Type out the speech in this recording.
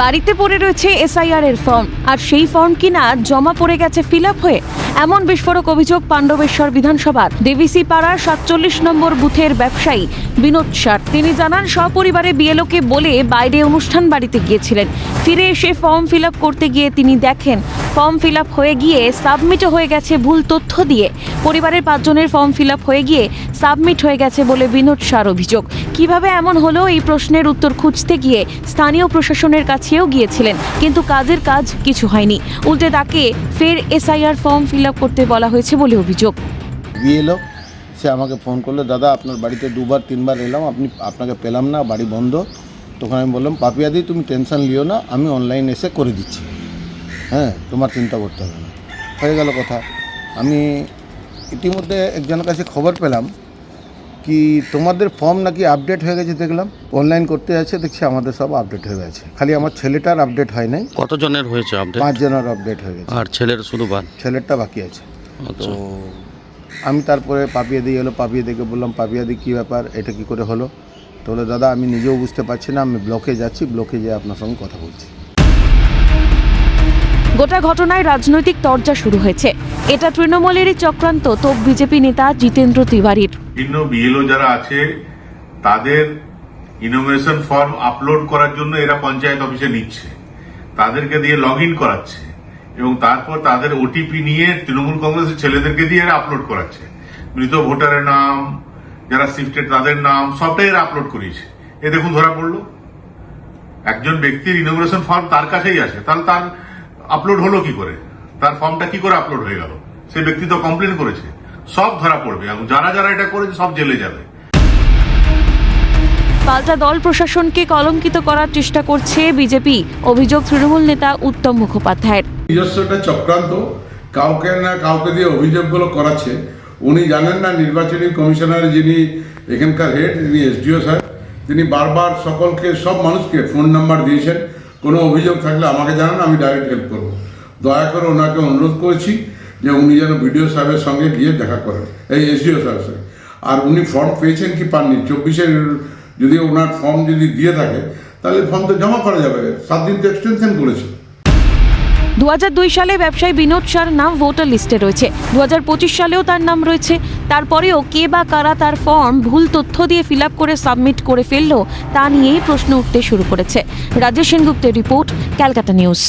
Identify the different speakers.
Speaker 1: বাড়িতে পড়ে রয়েছে এসআইআর এর ফর্ম আর সেই ফর্ম কিনা জমা পড়ে গেছে ফিল আপ হয়ে। এমন বিস্ফোরক অভিযোগ পাণ্ডবেশ্বর বিধানসভার। দেবিসি পাড়ার সাতচল্লিশ নম্বর বুথের ব্যবসায়ী বিনোদ সার। তিনি জানান, সপরিবারে বিএলওকে বলে বাইরে অনুষ্ঠান বাড়িতে গিয়েছিলেন। ফিরে এসে ফর্ম ফিল করতে গিয়ে তিনি দেখেন, ফর্ম ফিল হয়ে গিয়ে সাবমিটও হয়ে গেছে ভুল তথ্য দিয়ে। পরিবারের পাঁচজনের ফর্ম ফিল হয়ে গিয়ে সাবমিট হয়ে গেছে বলে বিনোদ সার অভিযোগ। কীভাবে এমন হলো, এই প্রশ্নের উত্তর খুঁজতে গিয়ে স্থানীয় প্রশাসনের কাছেও গিয়েছিলেন, কিন্তু কাজের কাজ কিছু হয়নি। উল্টে তাকে ফের এসআইআর ফর্ম ফিল আপ করতে বলা হয়েছে বলে অভিযোগ।
Speaker 2: এলো, সে আমাকে ফোন করল, দাদা, আপনার বাড়িতে দুবার, তিনবার এলাম, আপনি, আপনাকে পেলাম না, বাড়ি বন্ধ। তখন আমি বললাম পাপিয়াদি তুমি টেনশন লিও না, আমি অনলাইন এসে করে দিচ্ছি। হ্যাঁ তোমার চিন্তা করতে হবে না। হয়ে গেল কথা। আমি ইতিমধ্যে একজনের কাছে খবর পেলাম কি তোমাদের ফর্ম নাকি আপডেট হয়ে গেছে দেখলাম? অনলাইন করতে আছে দেখছি আমাদের সব আপডেট হয়ে গেছে। খালি আমার ছেলেটার আপডেট হয় নাই।
Speaker 3: কতজনের হয়েছে আপডেট
Speaker 2: পাঁচজনের আপডেট হয়ে গেছে।
Speaker 3: আর ছেলের শুধু বাদ?
Speaker 2: ছেলেরটা বাকি আছে। তো
Speaker 3: আচ্ছা
Speaker 2: আমি তারপরে পাপিয়ে দিয়ে এলো পাপিয়ে দিকে বললাম পাপিয়া দি কী ব্যাপার? এটা কি করে হলো? তো বলে দাদা আমি নিজেও বুঝতে পারছি না আমি ব্লকে যাচ্ছি ব্লকে যেয়ে আপনার সঙ্গে কথা বলছি।
Speaker 1: গোটা ঘটনায় রাজনৈতিক তরজা শুরু হয়েছে। এটা তৃণমূলেরই চক্রান্ত, তো বিজেপি নেতা জিতেন্দ্র তিওয়ারির।
Speaker 4: ভিন্ন বিএলও যারা আছে, তাদের ইনোভেশন ফর্ম আপলোড করার জন্য এরা পঞ্চায়েত অফিসে নিচ্ছে। তাদেরকে দিয়ে লগ ইন করাচ্ছে। এবং তারপর তাদের ওটিপি নিয়ে তৃণমূল কংগ্রেসের ছেলেদেরকে দিয়ে এরা আপলোড করাচ্ছে। মৃত ভোটারের নাম, যারা শিফটেড তাদের নাম, সবটাই এরা আপলোড করিয়েছে। এ দেখুন ধরা পড়ল। একজন ব্যক্তির ইনোগ্রেশন ফর্ম তার কাছেই আছে তাহলে তার আপলোড হলো কি করে? তার ফর্মটা কি করে আপলোড হয়ে গেল? সে ব্যক্তি তো কমপ্লেন করেছে। সব ধরা পড়বে। এবং যারা যারা এটা করেছে সব জেলে যাবে।
Speaker 1: পাল্টা দল প্রশাসনকে কলঙ্কিত করার চেষ্টা করছে বিজেপি। অভিযোগ তৃণমূল নেতা উত্তম মুখোপাধ্যায়ের।
Speaker 5: নিজস্ব একটা চক্রান্ত। কাউকে না কাউকে দিয়ে অভিযোগগুলো করাচ্ছে। উনি জানেন না নির্বাচনী কমিশনার যিনি এখানকার হেড তিনি এসডিও স্যার তিনি বারবার সকলকে সব মানুষকে ফোন নাম্বার দিয়েছেন। কোনো অভিযোগ থাকলে আমাকে জানান আমি ডাইরেক্ট হেল্প করব। দয়া করে ওনাকে অনুরোধ করেছি যে উনি যেন বিডিও সাহেবের সঙ্গে গিয়ে দেখা করেন, এই এসডিও সাহেবের সঙ্গে আর উনি ফর্ম পেয়েছেন কি পাননি? চব্বিশের যদি ওনার ফর্ম যদি দিয়ে থাকে, তাহলে ফর্ম তো জমা করা যাবে। সাত দিন তো এক্সটেনশন করেছে।
Speaker 1: দু সালে ব্যবসায়ী বিনোদ সার নাম ভোটার লিস্টে রয়েছে। দু হাজার পঁচিশ সালেও তার নাম রয়েছে। তারপরেও কে বা কারা তার ফর্ম ভুল তথ্য দিয়ে ফিল করে সাবমিট করে ফেলল, তা নিয়েই প্রশ্ন উঠতে শুরু করেছে। রাজেশ সেনগুপ্তের রিপোর্ট, ক্যালকাটা নিউজ।